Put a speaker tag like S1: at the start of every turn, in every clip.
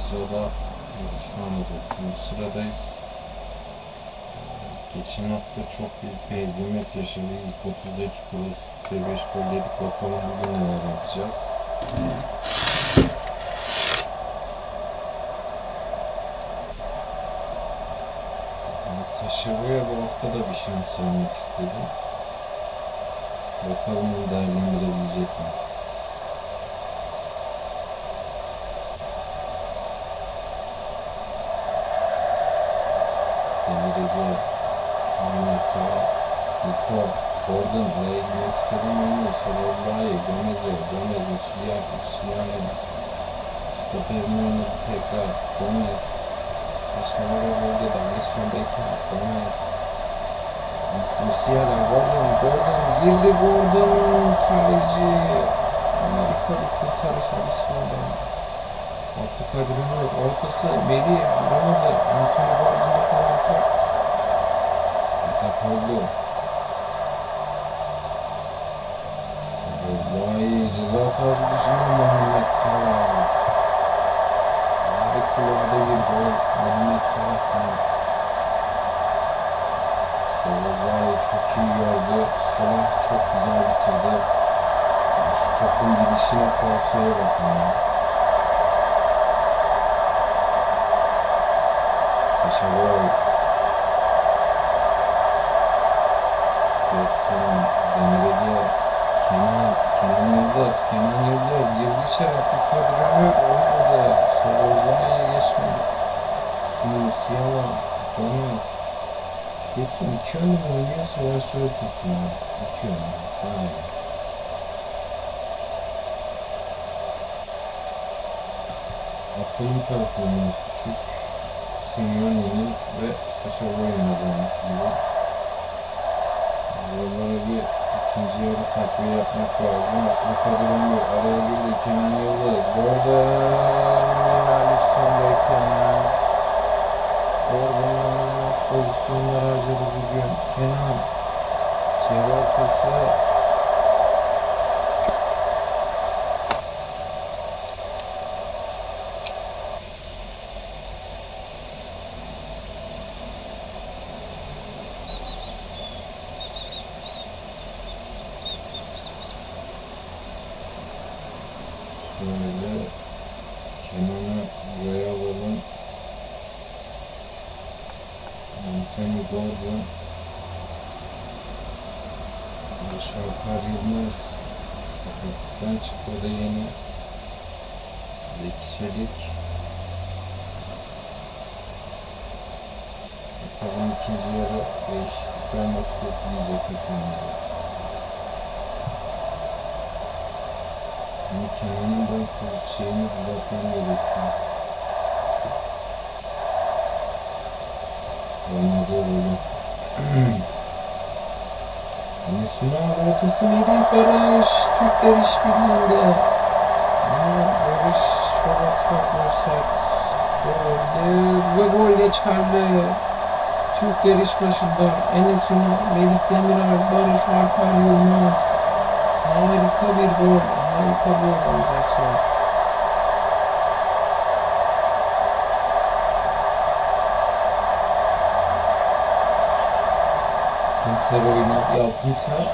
S1: sırada biz şu anda 9. sıradayız. Geçen hafta çok bir hezimet yaşadık. İlk 30 dakikada City'de 5 gol yedik. Bakalım bugün neler yapacağız. Yani Saşaro'ya bu hafta da bir şans vermek istedim. Bakalım onu değerlendirebilecek mi? Ege, Ahmet Salah, Niko, Gordon buraya girmek istedim ama Sorozla'yı, Gomez'e, Gomez, Musliyan, Musliyan'e, Stoper'in oynadı tekrar, Gomez, saçmalama bölgede, Alisson Becker, Gomez, Musiala, Gordon, Gordon, girdi Gordon, kaleci, bir kurtarış Alisson'dan. Abdülkadir Ömür, ortası, Melih, vuramadı, Anthony oldu. Sabozlay, ceza sahası dışında Muhammed Salah. Harikulade bir gol Muhammed Salah'tan. Sabozlay çok iyi gördü. Salah çok güzel bitirdi. Şu topun gidişine forsaya bakın ya. Saşa. Getson, Demir Ege, Kenan, Kenan Yıldız, Kenan Yıldız girdi içeri Abdülkadir Ömür olmadı. Sorozlama'ya geçmedi. Şimdi Musiala, Gomez. Getson iki önlü oynuyor savaşçı ortasına? İki önlü. Be. Apo'nun performans düşük. Simeone'nin ve Sasha zamanı gibi. Buralara bir ikinci yarı takviye yapmak lazım. Abdülkadir Ömür araya girdi. Kenan Yıldız. Gordon. Alisson Becker. Gordon inanılmaz pozisyonlar harcadı bugün. Kenan. Çevre ortası. Şöyle Kenan'ı buraya alalım. Anthony Gordon Şalper Yılmaz sakatlıktan çıktı da yeni Zeki Çelik Bakalım ikinci yarı değişiklikler nasıl etkileyecek takımımızı. Da poz şeyini düzeltmem gerekiyor. Oynadığı rolü. Hani Sunan ortası Melih Barış. Türkler işbirliğinde. Ama Barış çok az farklı olsaydı. Ve gol geçerli. Türkler iş başında. Enes Ünal, Melih Demirer, Barış Alper Yılmaz. Harika bir gol. Harika bir organizasyon. Punter oyunu. Ya Punter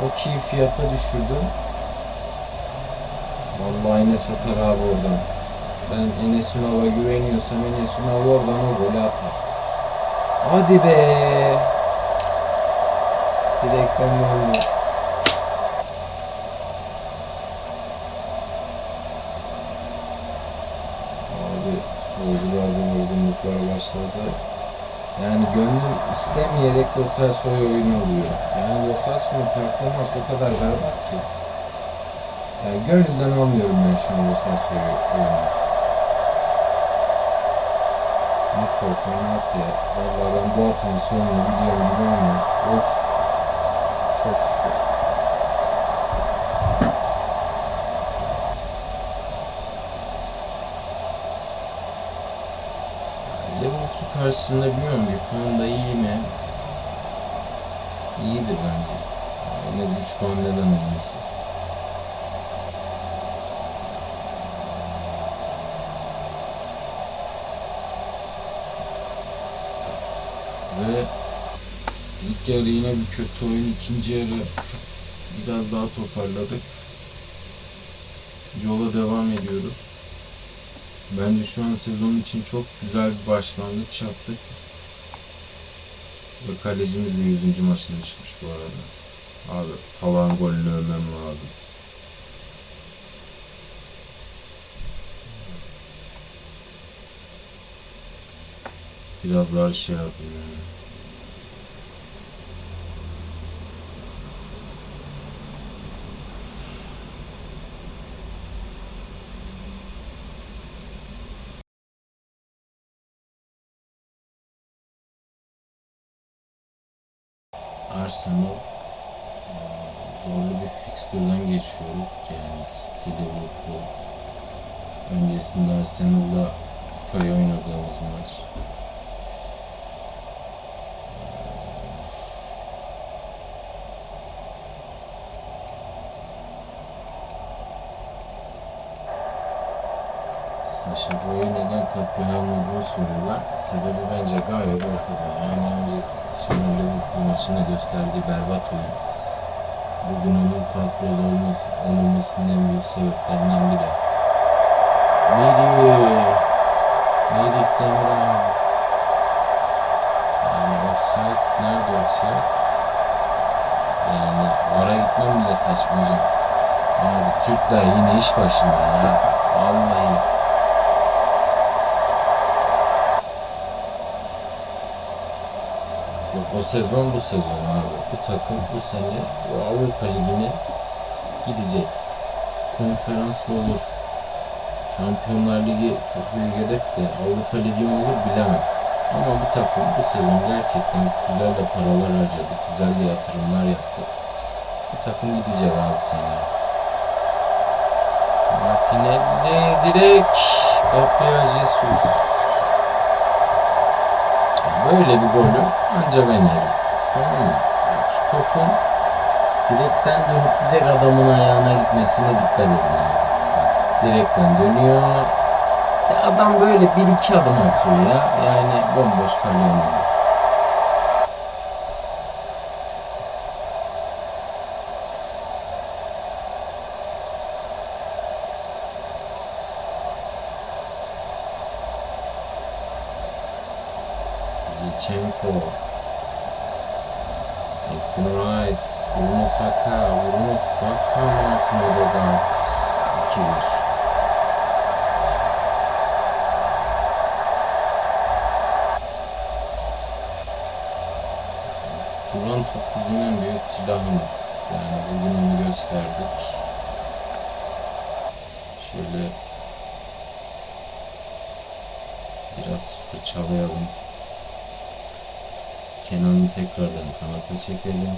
S1: çok iyi fiyata düşürdü. Vallahi yine satar abi oradan. Ben Enes Ünal'a güveniyorsam Enes Ünal oradan o golü atar. Hadi be. Direkten döndü. Abi yorgunluklar başladı. Yani gönlüm istemeyerek Lo Celso'ya oyun oluyor. Yani Lo Celso'nun performansı o kadar berbat ki. Yani gönülden almıyorum ben şu an Lo Celso'yu oyunu. Nico, Konate. Valla ben bu atın sonunu biliyorum gibi ama of çok şükür. karşısında bilmiyorum Yapımın da iyi mi? İyidir bence. Yine de 3 puan neden olmasın? Ve ilk yarı yine bir kötü oyun. ikinci yarı biraz daha toparladık. Yola devam ediyoruz. Bence şu an sezon için çok güzel bir başlangıç yaptık. Ve kalecimiz de 100. maçına çıkmış bu arada. Abi Salah'ın golünü övmem lazım. Biraz daha şey yapayım yani. Arsenal zorlu bir fikstürden geçiyoruz. Yani City, Liverpool. Öncesinde Arsenal'da kupayı oynadığımız maç. Saşa Boy'u neden kadroya almadığını soruyorlar. Sebebi bence gayet ortada. Yani önce City sonu Maçında gösterdiği berbat oyun. Bugün onun kadroda olması, olmamasının en büyük sebeplerinden biri. Melih. Melih Demiral. Yani offside, nerede offside? Yani vara gitmem bile saçma hocam. Abi Türkler yine iş başında ya. Vallahi. O sezon bu sezon abi. Bu takım bu sene bu Avrupa Ligi'ne gidecek. Konferans mı olur? Şampiyonlar Ligi çok büyük hedef de Avrupa Ligi mi olur bilemem. Ama bu takım bu sezon gerçekten güzel de paralar harcadı. Güzel de yatırımlar yaptı. Bu takım gidecek abi seneye. Martinelli direkt Gabriel Jesus. Böyle bir golü anca ben yerim. Tamam mı? Şu topun direkten dönüp direkt adamın ayağına gitmesine dikkat edin abi. Direkten dönüyor. Adam böyle bir iki adım atıyor ya. Yani bomboş kalıyor. Zinchenko. Declan Rice. Bruno Saka. Bruno Saka. Martin Odegaard. 2-1. Duran top bizim en büyük silahımız. Yani bugün onu gösterdik. Şöyle biraz fırçalayalım. Kenan'ı tekrardan kanata çekelim.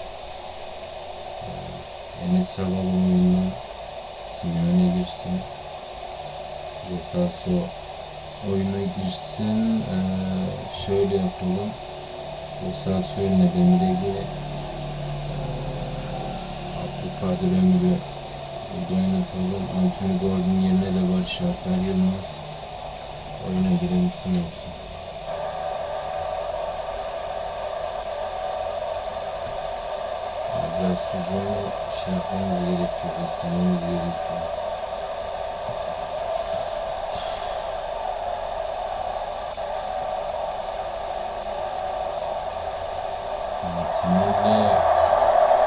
S1: Ee, Enes alalım oyundan. Simeone girsin. Rosaso oyuna girsin. Ee, şöyle yapalım. Rosaso önüne Demirel'i ee, Abdülkadir Ömür'ü burada oynatalım. Anthony Gordon yerine de Barış Alper Yılmaz oyuna giren isim olsun. Hücumu şey yapmamız gerekiyor, beslememiz gerekiyor. Martinelli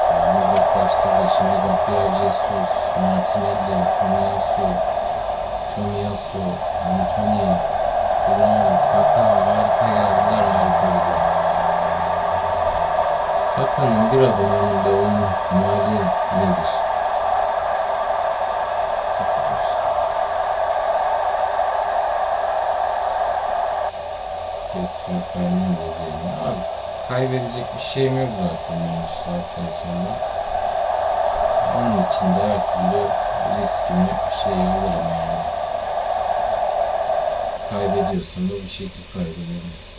S1: sağını uzaklaştırdı. Şimdi Gabriel Jesus, Martinelli, Tomiyasu, Tomiyasu, Antonio, Brown, Saka harika geldiler harika gidiyor. Saka'nın bir önünde olma ihtimali nedir? Sıfır. Getson Fernandez yerine. Abi kaybedecek bir şeyim yok zaten benim şu saatten sonra. Onun için de her türlü riskimi şey alırım yani. Kaybediyorsam da bir şekilde kaybederim.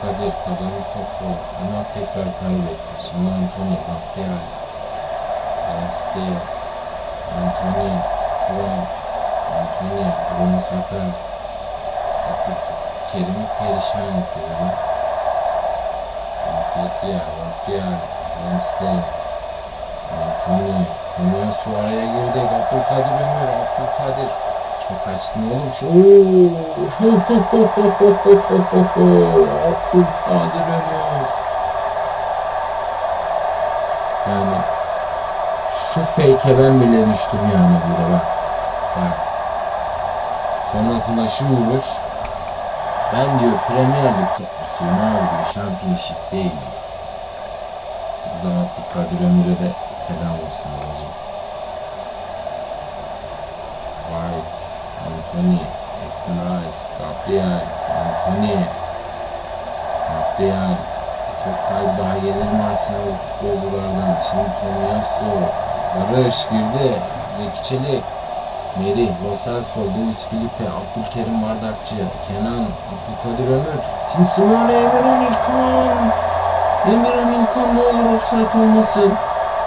S1: Kadir kazandı topu ama tekrar kaybetti. Şimdi Antonio Gabriel. Ramsdale, Anthony, Brown, Anthony, Bruno Saka, Kerim'i perişan yapıyor. Nketiah, Rakiel, Ramsdale, Anthony, Tomiyasu araya girdi. Abdülkadir Ömür, Abdülkadir. Çok açtın oğlum şu. Oo! Abdülkadir Ömür. Yani şu fake'e ben bile düştüm yani burada bak. Bak. Sonrasında şu vuruş. Ben diyor Premier Lig topçusuyum abi diyor. Championship değil. Buradan Abdülkadir Ömür'e de selam olsun babacığım. White, Anthony, Rice, Gabriel, Anthony, Gabriel, çok kaybı daha gelir mi Arsenal futbolculardan? Şimdi Tomiyasu, Barış girdi, Zeki Çelik, Meri, Lo Celso, Luis Felipe, Abdülkerim Bardakçı, Kenan, Abdülkadir Ömür. Şimdi Simeone Emirhan İlkan. Emirhan İlkan ne olur offside olmasın.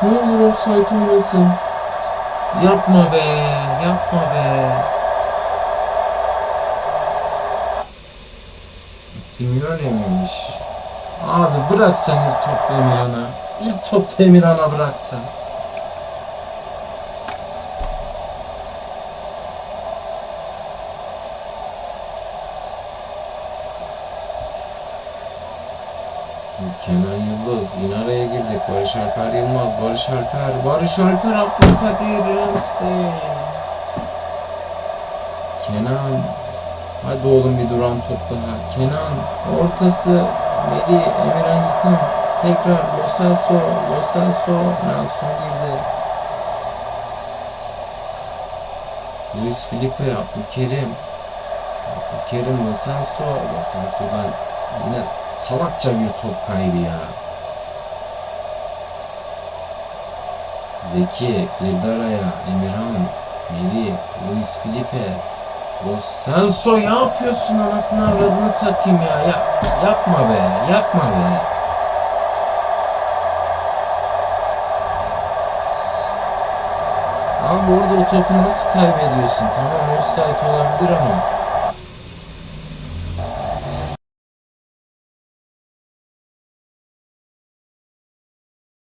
S1: Ne olur offside olmasın. Yapma be, yapma be. Simeone? Abi bıraksan ilk topta Emirhan'a. İlk topta Emirhan'a bıraksan. Kenan Yıldız yine araya girdik. Barış Alper Yılmaz, Barış Alper, Barış Alper Abdülkadir Ramsdale. Kenan. Hadi oğlum bir duran top daha. Kenan. Ortası. Meli, Emirhan Yıkan. Tekrar Lo Celso, Lo Celso. Nelson girdi. Luis Felipe, Abdülkerim. Abdülkerim, Lo Celso. Lo Celso'dan yine salakça bir top kaybı ya. Zeki, girdi araya. Emirhan, Meli, Luis Felipe, Los Celso ne yapıyorsun anasını avradını satayım ya. ya. Yapma be, yapma be. Abi orada o topu nasıl kaybediyorsun? Tamam offside olabilir ama